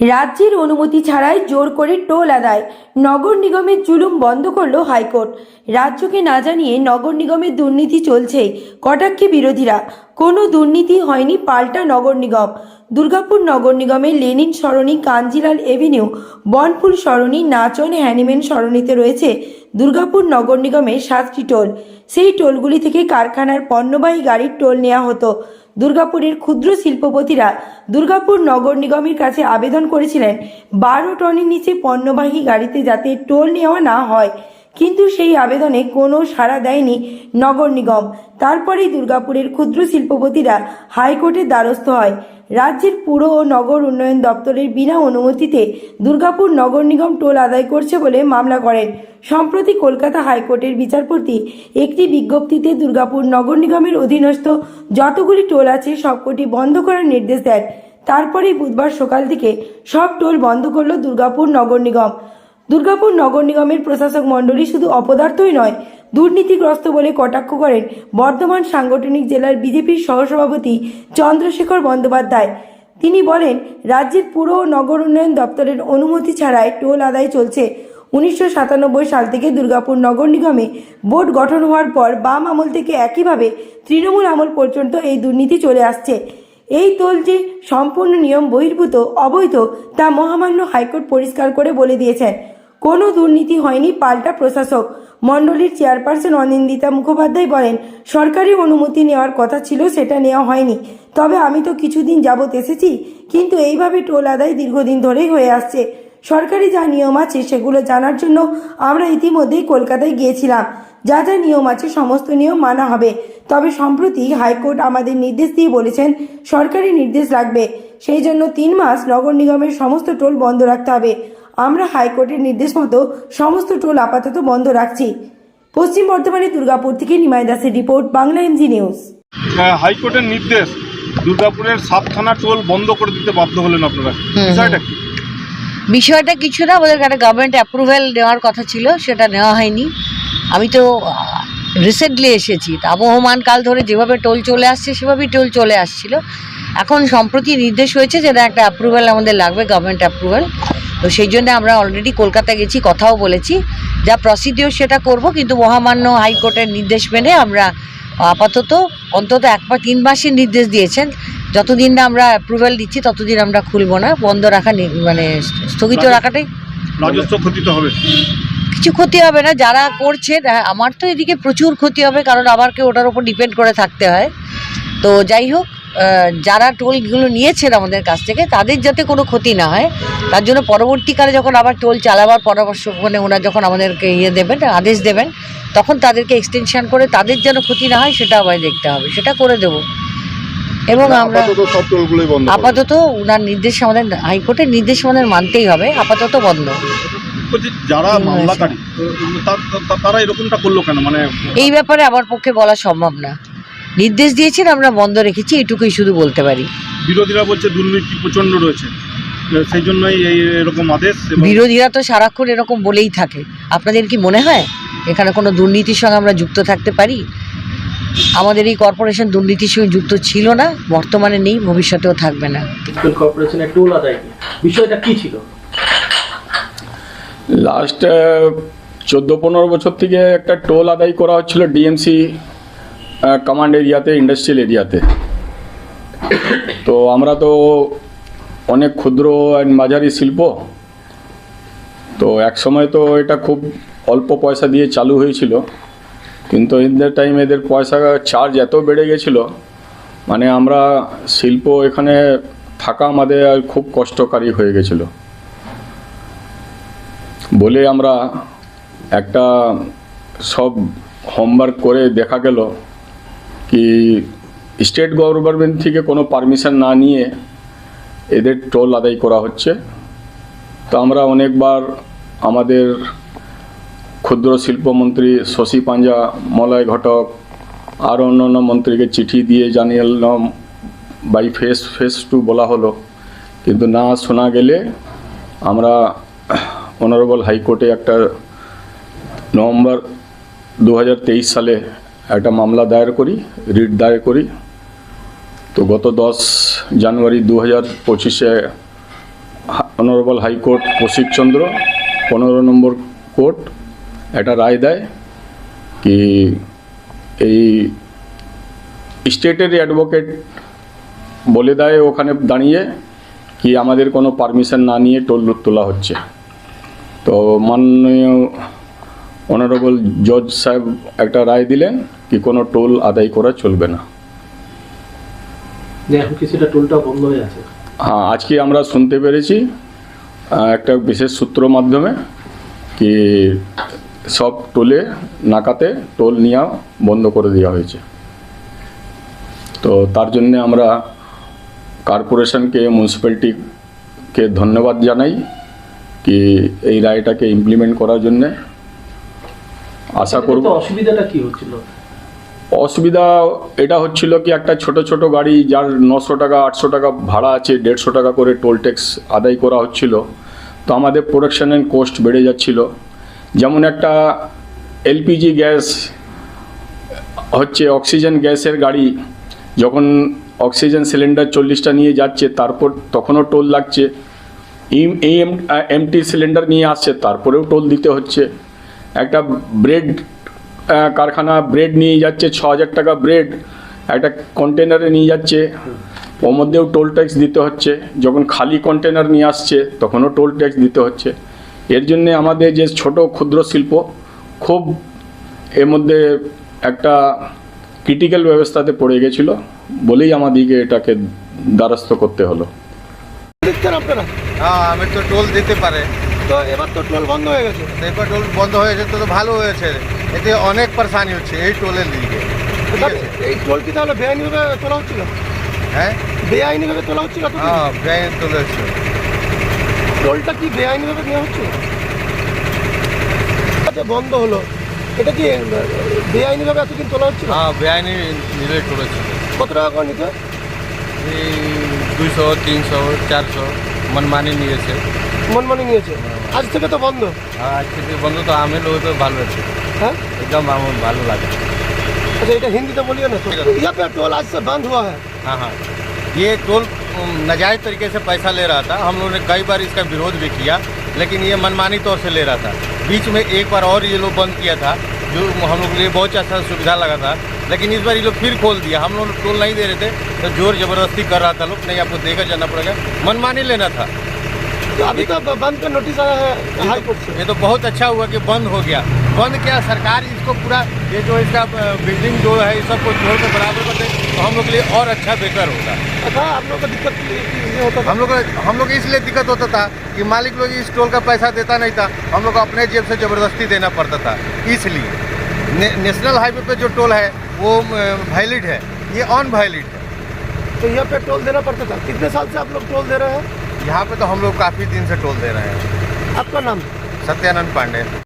রাজ্যের অনুমতি ছাড়াই জোর করে টোল আদায়। নগর নিগমের জুলুম বন্ধ করল হাইকোর্ট। রাজ্যকে না জানিয়ে নগর নিগমের দুর্নীতি চলছে কটাক্ষে বিরোধীরা। কোনো দুর্নীতি হয়নি পাল্টা নগর নিগম। দুর্গাপুর নগর নিগমের Lenin Sarani, Kanjilal avenue, Banaful Sarani, Nachan Hahnemann সরণিতে রয়েছে দুর্গাপুর নগর নিগমের সাতটি টোল। সেই টোলগুলি থেকে কারখানার পণ্যবাহী গাড়ির টোল নেওয়া হতো। দুর্গাপুরের ক্ষুদ্র শিল্পপতিরা দুর্গাপুর নগর নিগমের কাছে আবেদন করেছিলেন, বারো টনের নিচে পণ্যবাহী গাড়িতে যাতে টোল নেওয়া না হয়। কিন্তু সেই আবেদনে কোনো সাড়া দেয়নি নগর নিগম। তারপরেই দুর্গাপুরের ক্ষুদ্র শিল্পপতিরা হাইকোর্টের দ্বারস্থ হয়। রাজ্যের পুর ও নগর উন্নয়ন দপ্তরের বিনা অনুমতিতে দুর্গাপুর নগর নিগম টোল আদায় করছে বলে মামলা করেন। সম্প্রতি কলকাতা হাইকোর্টের বিচারপতি একটি বিজ্ঞপ্তিতে দুর্গাপুর নগর নিগমের অধীনস্থ যতগুলি টোল আছে সবকটি বন্ধ করার নির্দেশ দেন। তারপরে বুধবার সকাল থেকে সব টোল বন্ধ করল দুর্গাপুর নগর নিগম। দুর্গাপুর নগর নিগমের প্রশাসক মণ্ডলী শুধু অপদার্থই নয় দুর্নীতিগ্রস্ত বলে কটাক্ষ করেন বর্ধমান সাংগঠনিক জেলার বিজেপির সহসভাপতি চন্দ্রশেখর বন্দ্যোপাধ্যায়। তিনি বলেন, রাজ্যের পুর ও নগর উন্নয়ন দপ্তরের অনুমতি ছাড়াই টোল আদায় চলছে। উনিশশো সাতানব্বই সাল থেকে দুর্গাপুর নগর নিগমে বোর্ড গঠন হওয়ার পর বাম আমল থেকে একইভাবে তৃণমূল আমল পর্যন্ত এই দুর্নীতি চলে আসছে। এই টোল যে সম্পূর্ণ নিয়ম বহির্ভূত, অবৈধ, তা মহামান্য হাইকোর্ট পরিষ্কার করে বলে দিয়েছেন। কোনো দুর্নীতি হয়নি পাল্টা প্রশাসক। মণ্ডলীর চেয়ারপারসন অনিন্দিতা মুখোপাধ্যায় বলেন, সরকারি অনুমতি নেওয়ার কথা ছিল, সেটা নেওয়া হয়নি। তবে আমি তো কিছুদিন যাবত এসেছি, কিন্তু এইভাবে টোল আদায় দীর্ঘদিন ধরেই হয়ে আসছে। সরকারি যা নিয়ম আছে, সেগুলো জানার জন্য আমরা ইতিমধ্যেই কলকাতায় গিয়েছিলাম। যা যা নিয়ম আছে, সমস্ত নিয়ম মানা হবে। তবে সম্প্রতি হাইকোর্ট আমাদের নির্দেশ দিয়ে বলেছেন, সরকারি নির্দেশ লাগবে সেই জন্য তিন মাস নগর নিগমের সমস্ত টোল বন্ধ রাখতে হবে। আমরা হাইকোর্টের নির্দেশ মতো সমস্ত টোল আপাতত বন্ধ রাখছি। পশ্চিম বর্ধমানের দুর্গাপুর থেকে নিমাই দাসের রিপোর্ট বাংলা এমজি নিউজ। আহ, হাইকোর্টের নির্দেশ দুর্গাপুরের সাত থানা টোল বন্ধ করে দিতে বাধ্য হলেন আপনারা। বিষয়টা কি? বিষয়টা কিছু না আমাদের একটা গভর্নমেন্ট অ্যাপ্রুভ্যাল নেওয়ার কথা ছিল সেটা নেওয়া হয়নি। আমি তো রিসেন্টলি এসেছি আবহমান কাল ধরে যেভাবে টোল চলে আসছে সেভাবেই টোল চলে আসছিল। এখন সম্প্রতি নির্দেশ হয়েছে যেটা একটা অ্যাপ্রুভ্যাল আমাদের লাগবে গভর্নমেন্ট অ্যাপ্রুভ্যাল তো সেই জন্য আমরা অলরেডি কলকাতা গেছি কথাও বলেছি। যা প্রসিডিওর সেটা করব কিন্তু মহামান্য হাইকোর্টের নির্দেশ মেনে আমরা আপাতত অন্তত এক বা তিন মাসের নির্দেশ দিয়েছেন। যতদিন না আমরা অ্যাপ্রুভ্যাল দিচ্ছি ততদিন আমরা খুলবো না। বন্ধ রাখা মানে স্থগিত রাখাটাই হবে। কিছু ক্ষতি হবে না। যারা করছেন হ্যাঁ, আমার তো এদিকে প্রচুর ক্ষতি হবে কারণ আমাকে ওটার উপর ডিপেন্ড করে থাকতে হয়। তো যাই হোক যারা টোলগুলো নিয়েছেন আমাদের কাছ থেকে তাদের যাতে কোনো ক্ষতি না হয় তার জন্য পরবর্তীকালে যখন আবার টোল চালাবার পরামর্শ মানে ওনারা যখন আমাদেরকে ইয়ে দেবেন আদেশ দেবেন তখন তাদেরকে এক্সটেনশন করে তাদের যেন ক্ষতি না হয় সেটা আবার দেখতে হবে সেটা করে দেব। এবং আমরা আপাতত ওনার নির্দেশ আমাদের হাইকোর্টের নির্দেশ আমাদের মানতেই হবে আপাতত বন্ধ। যারা মামলাকারী তা- তা- তা- তারা এরকমটা করল কেন? মানে এই ব্যাপারে আমার পক্ষে বলা সম্ভব না। নির্দেশ দিয়েছেন আমরা বন্ধ রেখেছি এটুকুই শুধু বলতে পারি। বিরোধীরা বলছে দুর্নীতি প্রচণ্ড রয়েছে। সেই জন্যই এই এরকম আদেশ বিরোধীরা তো সারাক্ষণ এরকম বলেই থাকে। আপনাদের কি মনে হয়? এখানে কোনো দুর্নীতির সঙ্গে আমরা যুক্ত থাকতে পারি? আমাদের এই কর্পোরেশন দুর্নীতির সঙ্গে যুক্ত ছিল না বর্তমানে নেই ভবিষ্যতেও থাকবে না। কর্পোরেশনের টোল আদায় বিষয়টা কি ছিল? লাস্ট চোদ্দ পনেরো বছর থেকে একটা টোল আদায় করা হচ্ছিল ডিএমসি কমান্ড এরিয়াতে ইন্ডাস্ট্রিয়াল এরিয়াতে। তো আমরা তো অনেক ক্ষুদ্র অ্যান্ড মাঝারি শিল্প। তো এক সময় তো এটা খুব অল্প পয়সা দিয়ে চালু হয়েছিল। কিন্তু এদের টাইম এদের পয়সা চার্জ এত বেড়ে গেছিল মানে আমরা শিল্প এখানে থাকা আমাদের খুব কষ্টকারী হয়ে গেছিল। বলে আমরা একটা সব হোমওয়ার্ক করে দেখা গেল। কি স্টেট গভর্নমেন্ট থেকে কোনো পারমিশন না নিয়ে এদের টোল আদায় করা হচ্ছে। তো আমরা অনেকবার আমাদের ক্ষুদ্র শিল্পমন্ত্রী শশী পাঞ্জা মলয় ঘটক আর অন্য অন্য মন্ত্রীকে চিঠি দিয়ে জানিয়ে বাই ফেস ফেস টু বলা হলো। কিন্তু না শোনা গেলে আমরা অনারেবল হাইকোর্টে একটা নভেম্বর দু হাজার তেইশ সালে একটা মামলা দায়ের করি, রিট দায়ের করি। তো গত দশ জানুয়ারি দু হাজার পঁচিশে অনারেবল হাইকোর্ট কৌশিকচন্দ্র পনেরো নম্বর কোর্ট একটা রায় দেয় কি এই স্টেটের অ্যাডভোকেট বলে দেয় ওখানে দাঁড়িয়ে কি আমাদের কোনো পারমিশন না নিয়ে টোল তোলা হচ্ছে। তো মাননীয় অনারেবল জজ সাহেব একটা রায় দিলেন কি কোনো টোল আদায় করা চলবে না। এখন কি সেটা টোলটা বন্ধ হয়ে আছে? হ্যাঁ আজকে আমরা শুনতে পেরেছি একটা বিশেষ সূত্র মাধ্যমে কি সব টোলে নাকাতে টোল নেওয়া বন্ধ করে দেওয়া হয়েছে। তো তার জন্যে আমরা কর্পোরেশনকে মিউনিসিপ্যালিটিকে ধন্যবাদ জানাই কি এই রায়টাকে ইমপ্লিমেন্ট করার জন্যে। আশা করব অসুবিধাটা কি হচ্ছিল? অসুবিধা এটা হচ্ছিল কি একটা ছোট ছোট গাড়ি যার নশো টাকা, আটশো টাকা ভাড়া আছে, দেড়শো টাকা করে টোল ট্যাক্স আদায় করা হচ্ছিল। তো আমাদের প্রোডাকশন অ্যান্ড কোস্ট বেড়ে যাচ্ছিল। যেমন একটা এলপিজি গ্যাস হচ্ছে অক্সিজেন গ্যাসের গাড়ি, যখন অক্সিজেন সিলিন্ডার চল্লিশটা নিয়ে যাচ্ছে, তারপর তখনও টোল লাগছে। ইম এই এমটি সিলিন্ডার নিয়ে আসছে, তারপরেও টোল দিতে হচ্ছে। একটা ব্রেড কারখানা ব্রেড নিয়ে যাচ্ছে ছ হাজার টাকা ব্রেড একটা কন্টেনারে নিয়ে যাচ্ছে। ওর মধ্যেও টোল ট্যাক্স দিতে হচ্ছে। যখন খালি কন্টেনার নিয়ে আসছে তখনও টোল ট্যাক্স দিতে হচ্ছে। এর জন্যে আমাদের যে ছোট ক্ষুদ্র শিল্প খুব এর মধ্যে একটা ক্রিটিক্যাল ব্যবস্থাতে পড়ে গেছিল। বলেই আমাদেরকে এটাকে দ্বারস্থ করতে হলো। আপনারা? হ্যাঁ আমি তো টোল দিতে পারে। তো এবার তো টোল বন্ধ হয়ে গেছে। এবার টোল বন্ধ হয়েছে তো তো ভালো হয়েছে। এতে অনেক পরেশানি হচ্ছে এই টোলের দিকে ঠিক তাহলে আছে? এই টোল কি তাহলে বেআইনিভাবে তোলা হচ্ছিল? হ্যাঁ? বেআইনিভাবে তোলা হচ্ছিল তো হ্যাঁ ব্যাংক টোল হচ্ছে টোলটা কি বেআইনিভাবে নেওয়া হচ্ছে? আচ্ছা বন্ধ হলো। এটা কি আহ, বেআইনিভাবে এতদিন তোলা হচ্ছিল? হ্যাঁ বেআইনি নিলে টোল হচ্ছে কত টাকা করে নিতে? এই দুইশো তিনশো চারশো মনমানি নিয়েছে। মনমানি নিয়েছে? আজ থেকে তো বন্ধ। হ্যাঁ আজ থেকে বন্ধ তো আমি লোক তো ভালো আছি। হ্যাঁ? একদম আমার ভালো লাগে। अच्छा इधर हिंदी तो बोलिए ना तो यहाँ पे टोल आज से बंद हुआ है हाँ हाँ ये टोल नजायज़ तरीके से पैसा ले रहा था हम लोगों ने कई बार इसका विरोध भी किया लेकिन ये मनमानी तौर से ले रहा था। बीच में एक बार और ये लोग बंद किया था जो हम लोग के लिए बहुत अच्छा सुविधा लगा था। लेकिन इस बार ये लोग फिर खोल दिया। हम लोग टोल नहीं दे रहे थे तो ज़ोर ज़बरदस्ती कर रहा था लोग नहीं आपको देकर जाना पड़ेगा। मनमानी लेना था। तो अभी तो बंद का नोटिस आया है। हाई कोर्ट से। ये तो बहुत अच्छा हुआ कि बंद हो गया। बंद क्या? सरकार इसको पूरा ये जो इसका बिल्डिंग जो है ये सबको जोड़ के बराबर कर दे तो हम लोग के लिए और अच्छा बेहतर होगा। अच्छा आप लोग का दिक्कत ये होता था? हम लोग हम लोग इसलिए दिक्कत होता था कि मालिक लोग इस टोल का पैसा देता नहीं था हम लोग को अपने जेब से ज़बरदस्ती देना पड़ता था। इसलिए ने, नेशनल हाईवे पे जो टोल है वो वैलिड है। ये ऑन वैलिड है। तो यहाँ पे टोल देना पड़ता था। कितने साल से आप लोग टोल दे रहे हैं? यहाँ पे तो हम लोग काफ़ी दिन से टोल दे रहे हैं। आपका नाम? सत्यानंद पांडे।